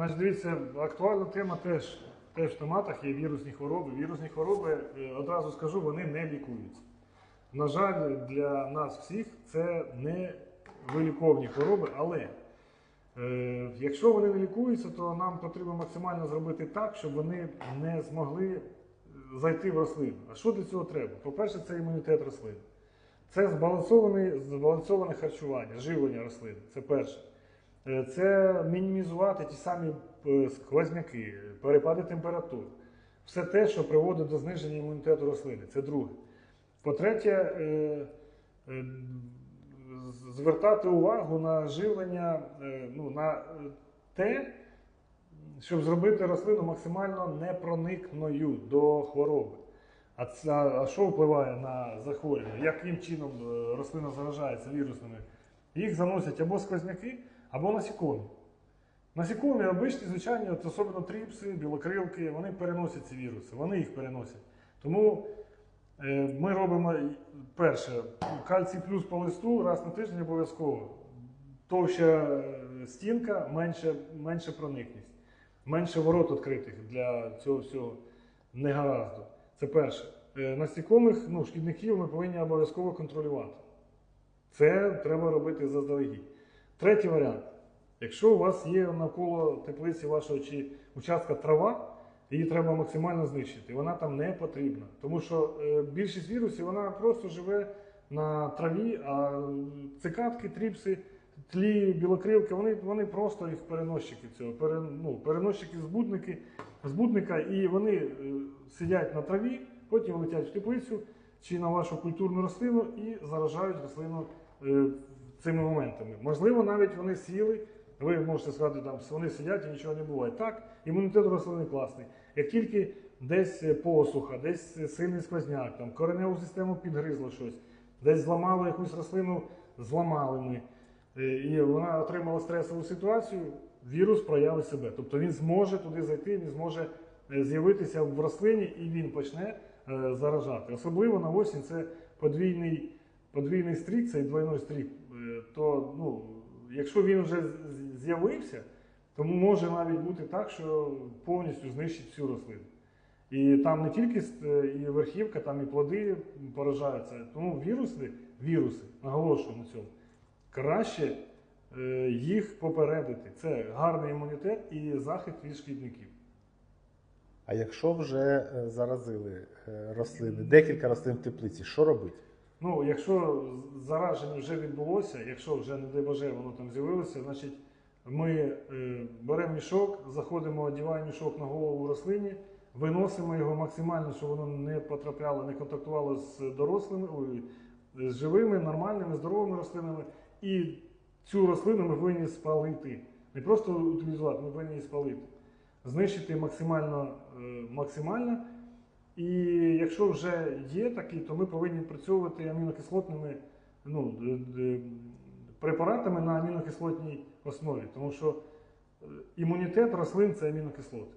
Значить, дивіться, актуальна тема теж, теж в томатах є вірусні хвороби. Вірусні хвороби, е, одразу скажу, вони не лікуються. На жаль, для нас всіх це не виліковні хвороби, але е, якщо вони не лікуються, то нам потрібно максимально зробити так, щоб вони не змогли е, зайти в рослину. А що для цього треба? По-перше, це імунітет рослин. Це збалансоване, збалансоване харчування, живлення рослин. Це перше. Е, Це мінімізувати ті самі е, сквозняки, перепади температур. Все те, що приводить до зниження імунітету рослини. Це друге. По-третє, е, звертати увагу на живлення, ну, на те, щоб зробити рослину максимально непроникною до хвороби. А, це, а що впливає на захворювання? Яким чином рослина заражається вірусними? Їх заносять або сквозняки, або насікомі. Насікомі обичні, звичайні, от особливо тріпси, білокрилки, вони переносять ці віруси, вони їх переносять. Тому е, ми робимо перше, кальцій плюс по листу раз на тиждень обов'язково. Товща е, стінка, менше, менше проникність, менше ворот відкритих для цього всього негаразду. Це перше. Е, Насікомих, ну, шкідників ми повинні обов'язково контролювати. Це треба робити заздалегідь. Третій варіант. Якщо у вас є навколо теплиці вашого чи участка трава, її треба максимально знищити. Вона там не потрібна. Тому що е, більшість вірусів вона просто живе на траві, а цикадки, тріпси, тлі, білокрилки, вони, вони просто їх переносчики цього, пере, ну, переносчики збудники, збудника, і вони е, сидять на траві, потім летять в теплицю чи на вашу культурну рослину і заражають рослину е, цими моментами. Можливо, навіть вони сіли, ви можете сказати, там вони сидять і нічого не буває. Так, імунітет рослини класний. Як тільки десь посуха, десь сильний сквозняк, там кореневу систему підгризло щось, десь зламало якусь рослину, зламали ми, е, і вона отримала стресову ситуацію, вірус проявить себе. Тобто він зможе туди зайти, він зможе е, з'явитися в рослині і він почне е, заражати. Особливо на осінь це подвійний, подвійний стрік, цей двойний стрік. Е, То ну, якщо він вже з'явився, то може навіть бути так, що повністю знищить всю рослину. І там не тільки і верхівка, там і плоди поражаються. Тому віруси, віруси, наголошую на цьому, краще е, їх попередити. Це гарний імунітет і захист від шкідників. А якщо вже е, заразили е, рослини, декілька рослин в теплиці, що робити? Ну, якщо зараження вже відбулося, якщо вже, не дай Боже, воно там з'явилося, значить ми е, беремо мішок, заходимо, одіваємо мішок на голову рослині, виносимо його максимально, щоб воно не потрапляло, не контактувало з дорослими, ой, з живими, нормальними, здоровими рослинами. І цю рослину ми повинні спалити. Не просто утилізувати, ми повинні її спалити. Знищити максимально, е, максимально і якщо вже є такі, то ми повинні працювати амінокислотними ну, д- д- препаратами на амінокислотній основі, тому що е, імунітет рослин це амінокислоти.